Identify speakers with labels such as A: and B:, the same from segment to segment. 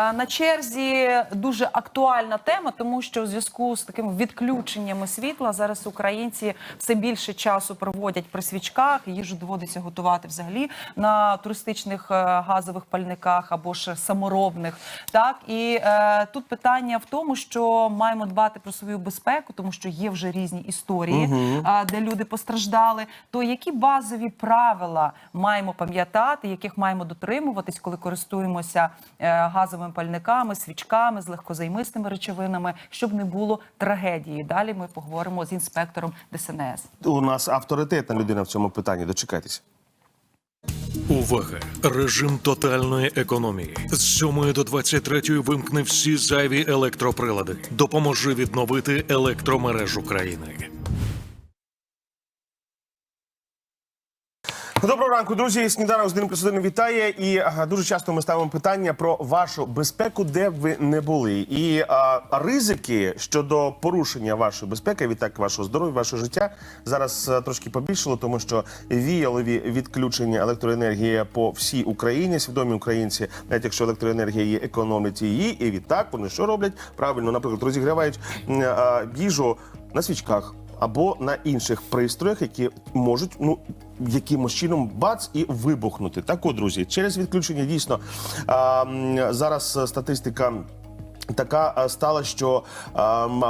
A: Е, На черзі дуже актуальна тема, тому що у зв'язку з такими відключеннями світла зараз українці все більше часу проводять при свічках. Їжу доводиться готувати взагалі на туристичних е, газових пальниках або ж саморобних. Так і е, тут питання в тому, що маємо дбати про свою безпеку, тому що є вже різні історії, е, де люди постраждали. То які базові правила маємо пам'ятати, яких маємо дотримуватись, коли користуємося е, газовими пальниками, свічками з легкозаймистими речовинами, щоб не було трагедії. Далі ми поговоримо з інспектором ДСНС.
B: У нас авторитетна людина в цьому питанні. Дочекайтеся.
C: Увага! Режим тотальної економії. З 7 до 23 вимкни всі зайві електроприлади. Допоможи відновити електромережу країни.
B: Доброго ранку, друзі. Сніданок з Днем плюс один вітає. І дуже часто ми ставимо питання про вашу безпеку, де б ви не були. І а, ризики щодо порушення вашої безпеки, відтак вашого здоров'я, вашого життя зараз а, трошки побільшало, тому що віялові відключення електроенергії по всій Україні. Свідомі українці, навіть якщо електроенергія є, економлять її, і відтак вони що роблять? Правильно, наприклад, розігрівають м, а, їжу на свічках або на інших пристроях, які можуть ну якимось чином бац і вибухнути. Так, от, друзі, через відключення дійсно а, зараз статистика. Така е, стала, що е,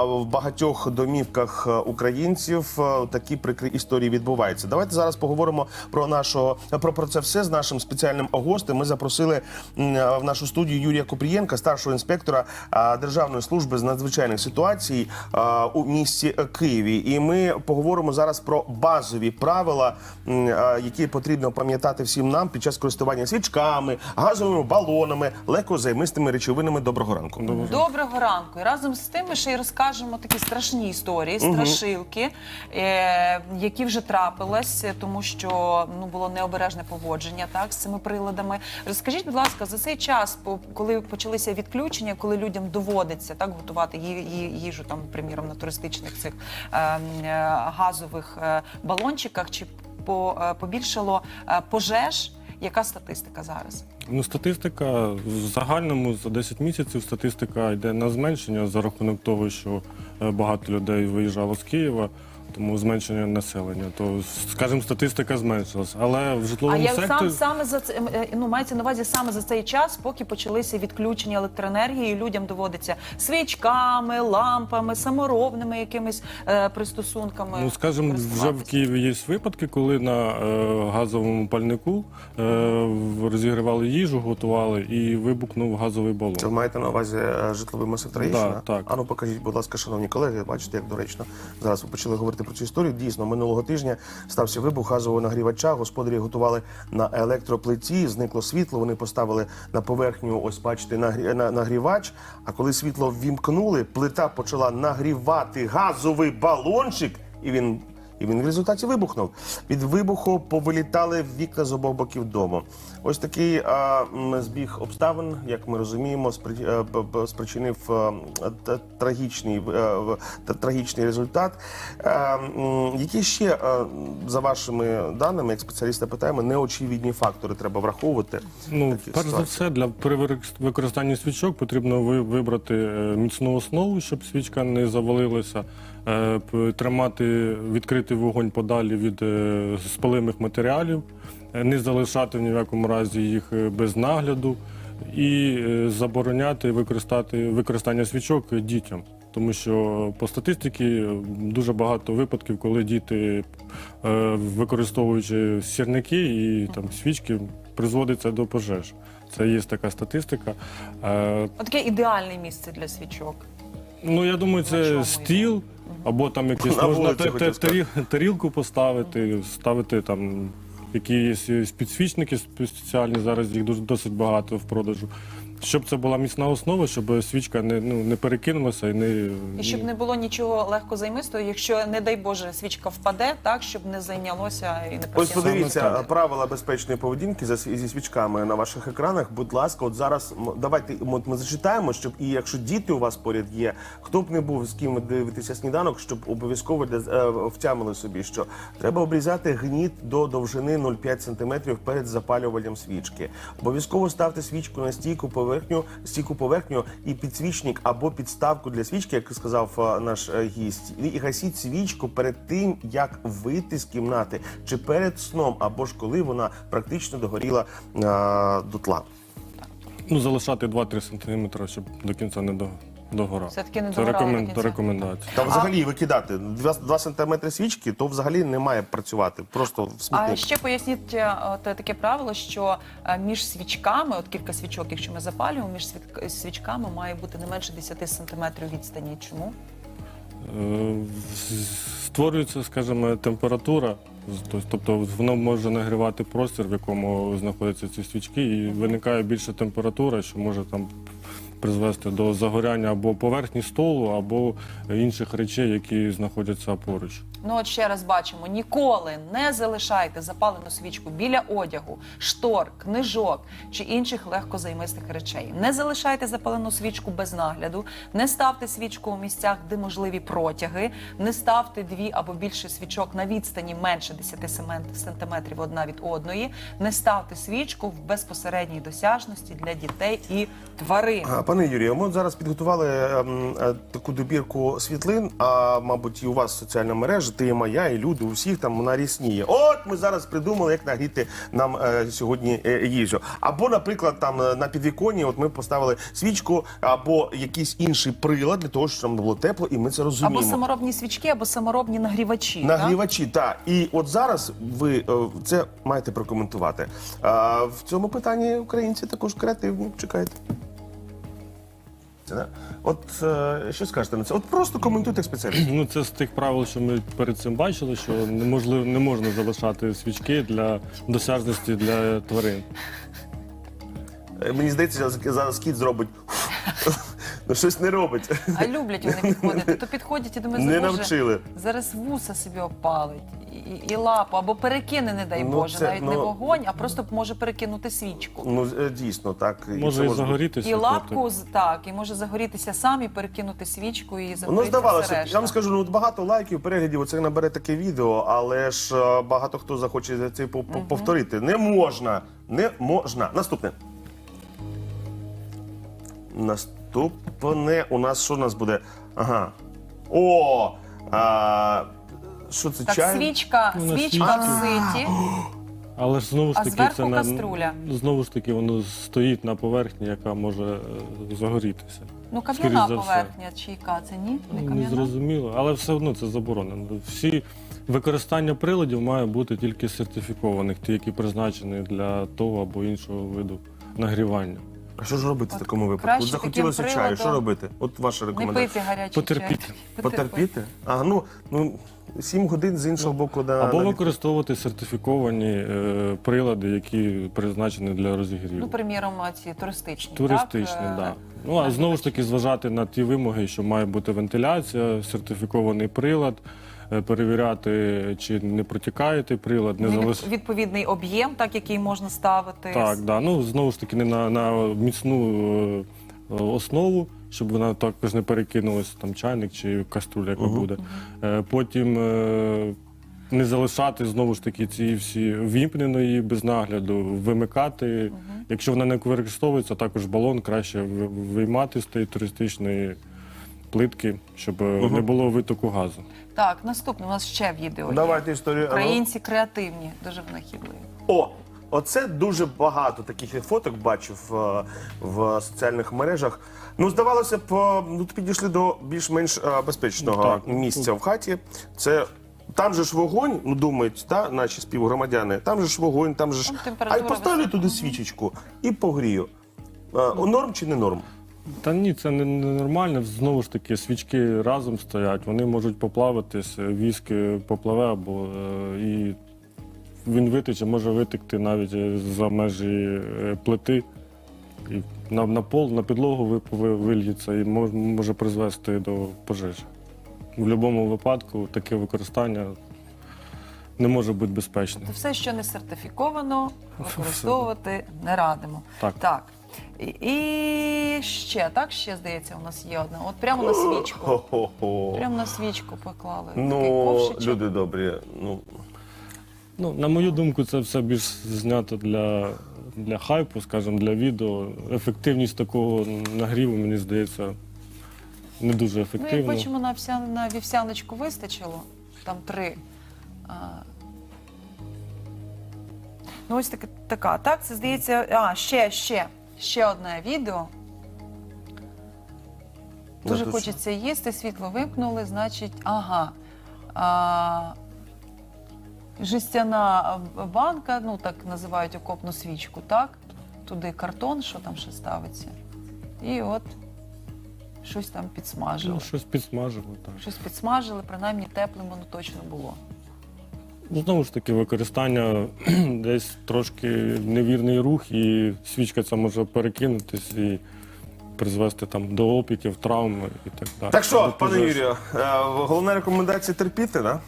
B: в багатьох домівках е, українців такі прикрі історії відбуваються. Давайте зараз поговоримо про нашого про, про це все з нашим спеціальним гостем. Ми запросили в нашу студію Юрія Купрієнка, старшого інспектора Державної служби з надзвичайних ситуацій у місті Києві. І ми поговоримо зараз про базові правила, які потрібно пам'ятати всім нам під час користування свічками, газовими балонами, легкозаймистими речовинами. Доброго ранку.
A: Доброго ранку. І разом з тим ми ще й розкажемо такі страшні історії, страшилки, е, які вже трапились, тому що ну було необережне поводження так з цими приладами. Розкажіть, будь ласка, за цей час, коли почалися відключення, коли людям доводиться так готувати ї- ї- їжу, там, приміром, на туристичних цих е, е, газових е, балончиках, чи по, е, побільшало е, пожеж? Яка статистика зараз?
D: Ну, статистика в загальному за 10 місяців статистика йде на зменшення за рахунок того, що е, багато людей виїжджало з Києва, тому зменшення населення. То, скажімо, статистика зменшилась. Але в
A: А
D: житловому
A: я
D: секторі
A: сам саме за це е, ну мається на увазі саме за цей час, поки почалися відключення електроенергії, і людям доводиться свічками, лампами, саморобними якимись е, пристосунками.
D: Ну, скажімо, вже в. Києві є випадки, коли на е, газовому пальнику е, розігрівали їжу, готували і вибухнув газовий балон.
B: Це ви маєте на увазі е, житловий масив
D: Да, так.
B: А ну покажіть, будь ласка, шановні колеги, бачите, як доречно. Зараз ви почали говорити про цю історію. Дійсно, минулого тижня стався вибух газового нагрівача. Господарі готували на електроплиті, зникло світло. Вони поставили на поверхню, ось бачите, нагрі- нагрівач. А коли світло ввімкнули, плита почала нагрівати газовий балончик, і він. І він в результаті вибухнув. Від вибуху повилітали вікна з обох боків дому. Ось такий а, збіг обставин, як ми розуміємо, е, спричинив е, трагічний, е, трагічний результат. Які ще, за вашими даними, як спеціаліста питаємо, неочевидні фактори треба враховувати?
D: Ну, перш за все, для при свічок потрібно ви- вибрати міцну основу, щоб свічка не завалилася, тримати відкритий вогонь подалі від спалимих матеріалів, не залишати в ні в якому разі їх е, без нагляду і е, забороняти використати використання свічок дітям. Тому що по статистиці е, дуже багато випадків, коли діти, е, використовуючи сірники і там свічки, призводиться до пожеж. Це є така статистика. Е,
A: Отаке ідеальне місце для свічок.
D: Ну я думаю, це стіл, або там якийсь можна тарілку поставити, ставити там. Які є підсвічники спеціальні, зараз їх дуже досить багато в продажу. Щоб це була міцна основа, щоб свічка не, ну, не перекинулася і не.
A: І щоб не було нічого легкозаймистого, якщо, не дай Боже, свічка впаде, так, щоб не зайнялося і не
B: Ось подивіться правила безпечної поведінки за зі свічками на ваших екранах. Будь ласка, от зараз давайте от ми зачитаємо, щоб і якщо діти у вас поряд є, хто б не був з ким ви дивитеся сніданок, щоб обов'язково для е, втямили собі, що треба обрізати гніт до довжини 0,5 см перед запалюванням свічки. Обов'язково ставте свічку на стійку поверх поверхню, стійку поверхню і підсвічник або підставку для свічки, як сказав е, наш е, гість, і гасіть свічку перед тим, як вийти з кімнати, чи перед сном, або ж коли вона практично догоріла е, дотла.
D: Ну, залишати 2-3 см, щоб до кінця не до, догорав.
A: Все-таки не
D: Це
A: догорало до
D: рекомен...
A: кінця.
B: Та
D: рекомендація.
A: Ну,
B: взагалі викидати 2, 2 см свічки, то взагалі не має працювати. Просто в
A: А ще поясніть е, от, таке правило, що е, між свічками, от кілька свічок, якщо ми запалюємо, між світ- свічками має бути не менше 10 сантиметрів відстані. Чому?
D: Е, з- Створюється, скажімо, температура, з- то- тобто воно може нагрівати простір, в якому знаходяться ці свічки, і виникає більша температура, що може там призвести до загоряння або поверхні столу, або інших речей, які знаходяться поруч.
A: Ну от ще раз бачимо: ніколи не залишайте запалену свічку біля одягу, штор, книжок чи інших легкозаймистих речей. Не залишайте запалену свічку без нагляду, не ставте свічку у місцях, де можливі протяги, не ставте дві або більше свічок на відстані менше 10 семен- сантиметрів одна від одної. Не ставте свічку в безпосередній досяжності для дітей і тварин.
B: Пане Юрію, ми от зараз підготували ем, е, таку добірку світлин, а мабуть, і у вас соціальна мережа, ти і моя, і люди, у всіх там вона рісніє. От ми зараз придумали, як нагріти нам е, сьогодні е, їжу. Або, наприклад, там е, на підвіконні, от ми поставили свічку або якийсь інший прилад для того, щоб нам було тепло, і ми це розуміємо.
A: Або саморобні свічки, або саморобні нагрівачі.
B: Нагрівачі, так. І от зараз ви е, це маєте прокоментувати. А, в цьому питанні українці також креативні. Чекайте. Да? От е, що скажете на це? От просто коментуйте як спеціаліст.
D: Ну, це з тих правил, що ми перед цим бачили, що неможливо не можна залишати свічки для досяжності для тварин.
B: Е, Мені здається, зараз- зараз кіт зробить. Ну, щось не робить.
A: А люблять вони підходити. То підходять і думають,
B: Не
A: «Боже,
B: навчили.
A: Зараз вуса собі опалить і, і, і лапу, або перекине, не дай
B: Ну,
A: Боже,
B: це,
A: навіть не
B: ну-
A: вогонь, а просто може перекинути свічку.
B: Ну, е, дійсно, так.
D: Може
B: це
D: і загорітися.
A: І лапку з- так, і може загорітися сам і перекинути свічку і загорітися
B: Ну, здавалося,
A: все решта.
B: я вам скажу, ну багато лайків, переглядів, оце набере таке відео, але ж е, багато хто захоче це по- по- повторити. Не можна. Не можна. Наступне. Наступне у нас що у нас буде? Ага. О! А, що це
A: Так,
B: чай?
A: свічка,
D: Ну, на
A: свічка в ситі.
D: Але ж знову ж
A: А
D: таки,
A: зверху
D: це на
A: каструля.
D: знову ж таки воно стоїть на поверхні, яка може е, загорітися.
A: Ну,
D: Скоріш
A: кам'яна
D: за все.
A: поверхня чи яка це ні? Не
D: Ну, Не
A: кам'яна?
D: зрозуміло, але все одно це заборонено. Всі використання приладів має бути тільки сертифікованих, ті, які призначені для того або іншого виду нагрівання.
B: А що ж робити в такому випадку?
A: краще
B: От захотілося
A: таким
B: чаю. Що робити? От ваша
A: Не
B: рекомендація.
A: пити гарячий
D: Потерпіти.
A: чай.
B: Потерпіти? А, ну, ну, сім годин з іншого боку. Да,
D: Або
B: навіть-
D: використовувати сертифіковані е, прилади, які призначені для розігріву.
A: Ну, приміром, ці туристичні.
D: Туристичні,
A: так?
D: так.
A: Е,
D: Да. Ну а знову ж таки зважати на ті вимоги, що має бути вентиляція, сертифікований прилад, перевіряти, чи не протікає той прилад, не
A: від-
D: залиш...
A: Відповідний об'єм, так який можна ставити.
D: Так, да. Ну знову ж таки, не на, на міцну е, основу, щоб вона також не перекинулася, там чайник чи каструля, яка буде. Е, Потім е, не залишати знову ж таки ці всі вімкненої без нагляду, вимикати. Якщо вона не використовується, також балон краще ви- виймати з тієї туристичної плитки, щоб е, не було витоку газу.
A: Так, наступне у нас ще відео. є.
B: Давайте історію.
A: Українці креативні, дуже винахідливі.
B: О, оце дуже багато таких я фоток бачив е, в соціальних мережах. Ну, здавалося б, е, ну підійшли до більш-менш е, безпечного
D: Так.
B: місця в хаті. Це там же ж вогонь, ну думають, та, наші співгромадяни, там же ж вогонь, там же ж.
A: Там
B: А й поставлю
A: висока.
B: туди свічечку і погрію. Е, Норм чи не норм?
D: Та ні, це не нормально. Знову ж таки, свічки разом стоять, вони можуть поплавитись, віск попливе або е, і він витече, може витекти навіть е, за межі е, плити. І на, на пол, на підлогу ви- ви- вильється і мож- може призвести до пожежі. В будь-якому випадку таке використання не може бути безпечним.
A: То все, що не сертифіковано, використовувати не радимо.
D: Так.
A: Так. І, і ще, так, ще здається, у нас є одна. От прямо на свічку. Прямо на свічку поклали. Такий
B: Ну,
A: ковшичок.
B: люди добрі. Ну,
D: Ну, на мою думку, це все більш знято для для хайпу, скажімо, для відео. Ефективність такого нагріву, мені здається, не дуже
A: Ну, як
D: ефективна.
A: бачимо, на, овсян... на вівсяночку вистачило. Там три. Ну, ось таки, така. Так, це здається. А, ще, ще. Ще одне відео. Дуже
B: тут
A: хочеться їсти, світло вимкнули, значить, ага. А, жестяна банка, ну так називають окопну свічку, так? Туди картон, що там ще ставиться. І от щось там підсмажили.
D: Ну, щось підсмажило. Так.
A: Щось підсмажили, принаймні теплим воно точно було.
D: Ну, Знову ж таки, використання десь трошки невірний рух, і свічка ця може перекинутись і призвести там до опіків, травм і так далі.
B: Так що,
D: Або
B: пане
D: пожеж.
B: Юрію, е, головна рекомендація терпіти, да?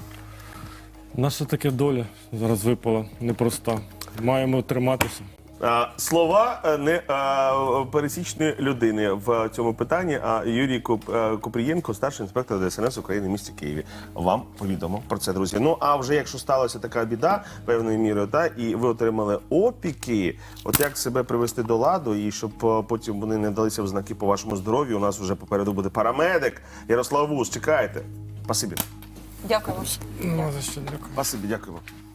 D: Наша таке доля зараз випала непроста. Маємо триматися.
B: Е, Слова е, не е, пересічної людини в цьому питанні. А Юрій Куп- Купрієнко, старший інспектор ДСНС України в місті Києві. Вам повідомо про це, друзі. Ну а вже якщо сталася така біда певною мірою, та і ви отримали опіки, от як себе привести до ладу, і щоб потім вони не далися в знаки по вашому здоров'ю. У нас вже попереду буде парамедик. Ярослав Вуз, чекайте. Спасибі.
A: Дякую.
D: Ну, за що дякую.
B: Спасибі, дякую вам.